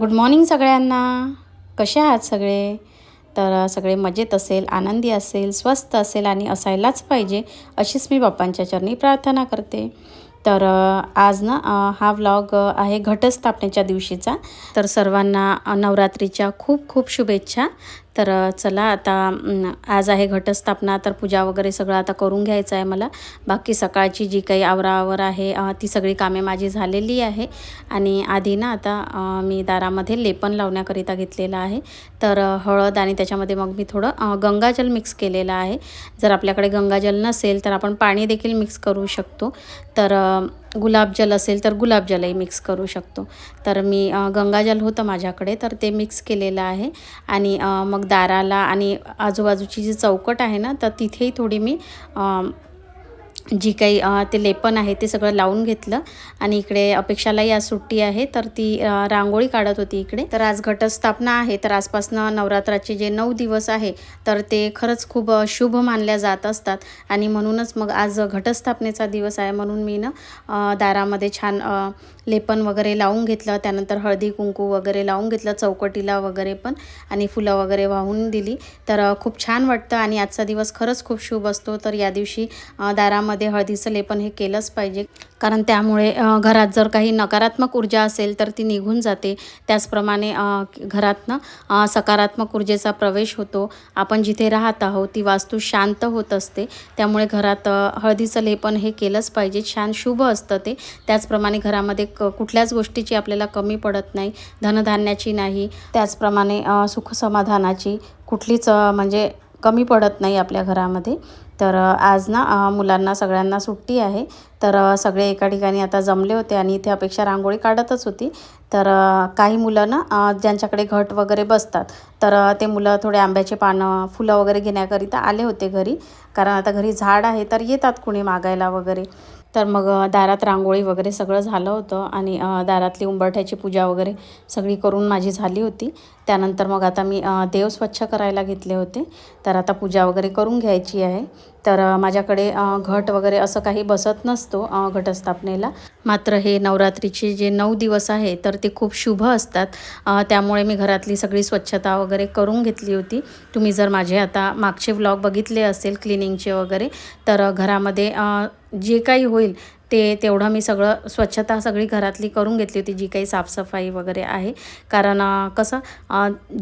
Good morning सगळ्यांना. कसे आहात सगळे? तर सगळे मजेत असेल आनंदी असेल स्वस्त असेल आणि असायलाच पाहिजे अशीच मी बाप्पांच्या चरणी प्रार्थना करते. तर आज ना हा व्लॉग आहे घटस्थापनेच्या दिवशीचा. तर सर्वांना नवरात्रीच्या खूप खूप शुभेच्छा. तर चला आता आज आहे घटस्थापना तर पूजा वगैरे सगळं आता करून घ्यायचं आहे मला. बाकी सकाळची जी काही आवरावर आहे ती सगळी कामे माझी झालेली आहे. आणि आधी ना आता मी दारामध्ये लेपन लावण्याकरिता घेतलेलं आहे. तर हळद आणि त्याच्यामध्ये मग मी थोडं गंगाजल मिक्स केलेलं आहे. जर आपल्याकडे गंगाजल नसेल तर आपण पाणी देखील मिक्स करू शकतो. तर गुलाबजल असेल तर गुलाबजलही मिक्स करू शकतो. तर मी गंगाजल होतं माझ्याकडे तर ते मिक्स केलेलं आहे. आणि मग दाराला आणि आजूबाजूची जी चौकट आहे ना तर तिथेही थोडी मी जी काही ते लेपन आहे ते सगळं लावून घेतलं आणि इकडे अपेक्षालाही आज सुट्टी आहे. तर ती रांगोळी काढत होती इकडे. तर आज घटस्थापना आहे. तर आजपासनं नवरात्राचे जे नऊ दिवस आहे तर ते खरंच खूप शुभ मानल्या जात असतात. आणि म्हणूनच मग आज घटस्थापनेचा दिवस आहे म्हणून मी ना दारामध्ये छान लेपन वगैरे लावून घेतलं. त्यानंतर हळदी कुंकू वगैरे लावून घेतलं चौकटीला वगैरे पण आणि फुलं वगैरे वाहून दिली. तर खूप छान वाटतं आणि आजचा दिवस खरंच खूप शुभ असतो. तर या दिवशी दारामध्ये घरामध्ये हळदीचं लेपन हे केलंच पाहिजे. कारण त्यामुळे घरात जर काही नकारात्मक ऊर्जा असेल तर ती निघून जाते. त्याचप्रमाणे घरातनं सकारात्मक ऊर्जेचा प्रवेश होतो. आपण जिथे राहत आहोत ती वास्तू शांत होत असते. त्यामुळे घरात हळदीचं लेपन हे केलंच पाहिजे. छान शुभ असतं ते. त्याचप्रमाणे घरामध्ये क कुठल्याच गोष्टीची आपल्याला कमी पडत नाही. धनधान्याची नाही. त्याचप्रमाणे सुखसमाधानाची कुठलीच म्हणजे कमी पडत नाही आपल्या घरामध्ये. तर आज ना मुलांना सगळ्यांना सुट्टी आहे. तर सगळे एका ठिकाणी आता जमले होते आणि इथे अपेक्षा रांगोळी काढतच होती. तर काही मुलं ना ज्यांच्याकडे घट वगैरे बसतात तर ते मुलं थोडे आंब्याचे पानं फुलं वगैरे घेण्याकरिता आले होते घरी. कारण आता घरी झाड आहे तर येतात कुणी मागायला वगैरे. तर मग दारात रांगोळी वगैरे सगळं झालं होतं आणि दारातली उंबरठ्याची पूजा वगैरे सगळी करून माझी झाली होती. त्यानंतर मग आता मी देव स्वच्छ करायला घेतले होते. तर आता पूजा वगैरे करून घ्यायची आहे. तर माझ्याकडे घट वगैरे असं काही बसत नसतो घटस्थापनेला. मात्र हे नवरात्रीचे जे नऊ दिवस आहे तर ते खूप शुभ असतात. त्यामुळे मी घरातली सगळी स्वच्छता वगैरे करून घेतली होती. तुम्ही जर माझे आता मागचे व्लॉग बघितले असेल क्लिनिंगचे वगैरे तर घरामध्ये जे काही होईल ते तेवढं मी सगळं स्वच्छता सगळी घरातली करून घेतली होती जी काही साफसफाई वगैरे आहे. कारण कसं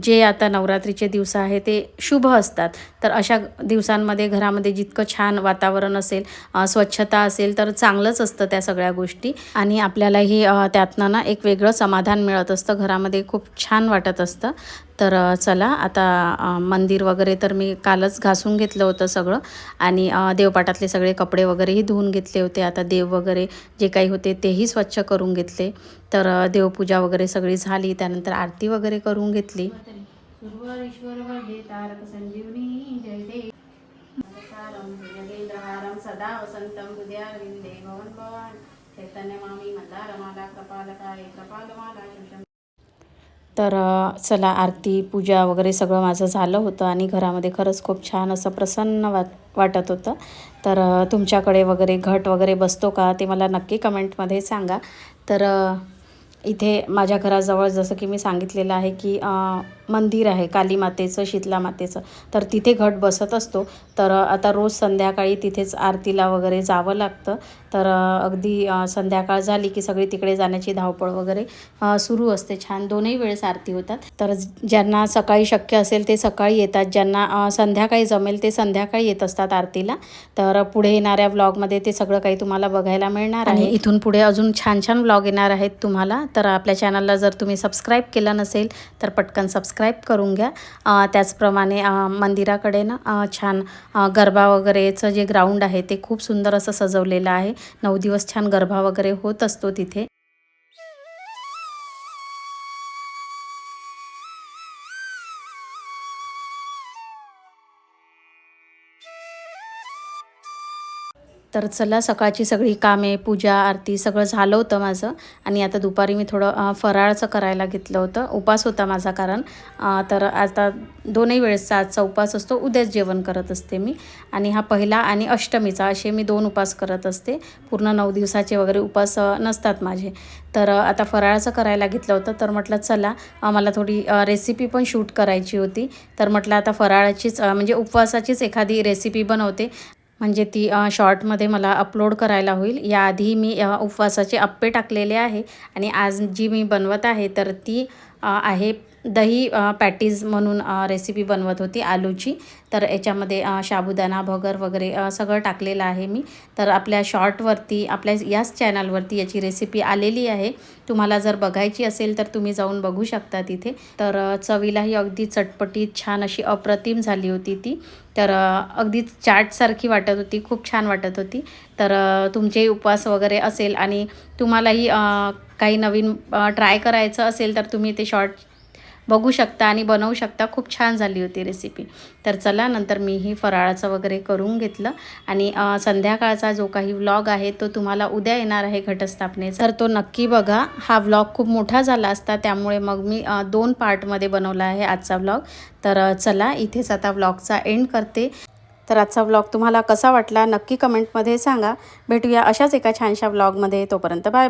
जे आता नवरात्रीचे दिवस आहे ते शुभ असतात. तर अशा दिवसांमध्ये घरामध्ये जितकं छान वातावरण असेल स्वच्छता असेल तर चांगलंच असतं त्या सगळ्या गोष्टी. आणि आपल्यालाही त्यातनं ना एक वेगळं समाधान मिळत असतं. घरामध्ये खूप छान वाटत असतं. तर चला आता मंदिर वगैरे तर मी कालच घासून घेतलं होतं सगळं आणि देवपाटातले देवपाठातले सगळे कपडे वगैरेही धुवून घेतले होते. आता देव वगैरे जे काही होते तेही स्वच्छ करून घेतले. तर देवपूजा वगैरे सगळी झाली. त्यानंतर आरती वगैरे करून घेतली. सदा भवन तर चला आरती पूजा वगैरे सगळं माझं झालं होतं आणि घरामध्ये खरंच खूप छान असं प्रसन्न वाट वाटत होतं. तर तुमच्याकडे वगैरे घट वगैरे बसतो का ते मला नक्की कमेंटमध्ये सांगा. तर इथे माझ्या घराजवळ जसं की मी सांगितलेलं आहे की मंदिर आहे काली मातेचं शीतला मातेचं. तर तिथे घट बसत असतो. तर आता रोज संध्याकाळी तिथेच आरतीला वगैरे जावं लागतं. तर अगदी संध्याकाळ झाली की सगळी तिकडे जाण्याची धावपळ वगैरे सुरू असते. छान दोनही वेळेस आरती होतात. तर ज्यांना सकाळी शक्य असेल ते सकाळी येतात. ज्यांना संध्याकाळी जमेल ते संध्याकाळी येत असतात आरतीला. तर पुढे येणाऱ्या व्लॉगमध्ये ते सगळं काही तुम्हाला बघायला मिळणार आहे. इथून पुढे अजून छान छान व्लॉग येणार आहेत तुम्हाला. तर आपल्या चॅनलला जर तुम्ही सबस्क्राईब केलं नसेल तर पटकन सबस्क्राईब करून घ्या. त्याचप्रमाणे मंदिराकडे ना छान गरबा वगैरेचं जे ग्राउंड आहे ते खूप सुंदर असं सजवलेलं आहे. नऊ दिवस छान गरबा वगैरे होत असतो तिथे. तर चला सकाळची सगळी कामे पूजा आरती सगळं झालं होतं माझं. आणि आता दुपारी मी थोडं फराळचं करायला घेतलं होतं. उपास होता माझा कारण तर आता दोनही वेळेसचा आजचा उपास असतो. उद्याच जेवण करत असते मी. आणि हा पहिला आणि अष्टमीचा असे मी दोन उपास करत असते. पूर्ण नऊ दिवसाचे वगैरे उपास नसतात माझे. तर आता फराळाचं करायला घेतलं होतं. तर म्हटलं चला मला थोडी रेसिपी पण शूट करायची होती. तर म्हटलं आता फराळाचीच म्हणजे उपवासाचीच एखादी रेसिपी बनवते. म्हणजे ती शॉर्टमध्ये मला अपलोड करायला होईल. याआधी मी उपवासाचे अप्पे टाकलेले आहे आणि आज जी मी बनवत आहे तर ती आहे दही पॅटीज म्हणून रेसिपी बनवत होती आलूची. तर याच्यामध्ये साबुदाणा भगर वगैरे सगळं टाकलेलं आहे मी. तर आपल्या शॉर्टवरती आपल्या याच चॅनलवरती याची रेसिपी आलेली आहे. तुम्हाला जर बघायची असेल तर तुम्ही जाऊन बघू शकता तिथे. तर चवीलाही अगदी चटपटीत छान अशी अप्रतिम झाली होती ती. तर अगदी चाटसारखी वाटत होती खूप छान वाटत होती. तर तुमचे तुमचेही उपवास वगैरे असेल आणि तुम्हालाही काही नवीन ट्राय करायचं असेल तर तुम्ही ते शॉर्ट बघू शकता आणि बनवू शकता. खूप छान झाली होती रेसिपी तर चला नंतर मीही फराळाचं वगैरे करून घेतलं. आणि संध्याकाळचा जो काही व्लॉग आहे तो तुम्हाला उद्या येणार आहे घटस्थापनेचा. तर तो नक्की बघा. हा व्लॉग खूप मोठा झाला असता त्यामुळे मग मी दोन पार्टमध्ये बनवला आहे आजचा व्लॉग तर चला इथेच आता व्लॉगचा एंड करते. तर आजचा व्लॉग तुम्हाला कसा वाटला नक्की कमेंटमध्ये सांगा. भेटूया अशाच एका छानशा व्लॉगमध्ये तोपर्यंत बाय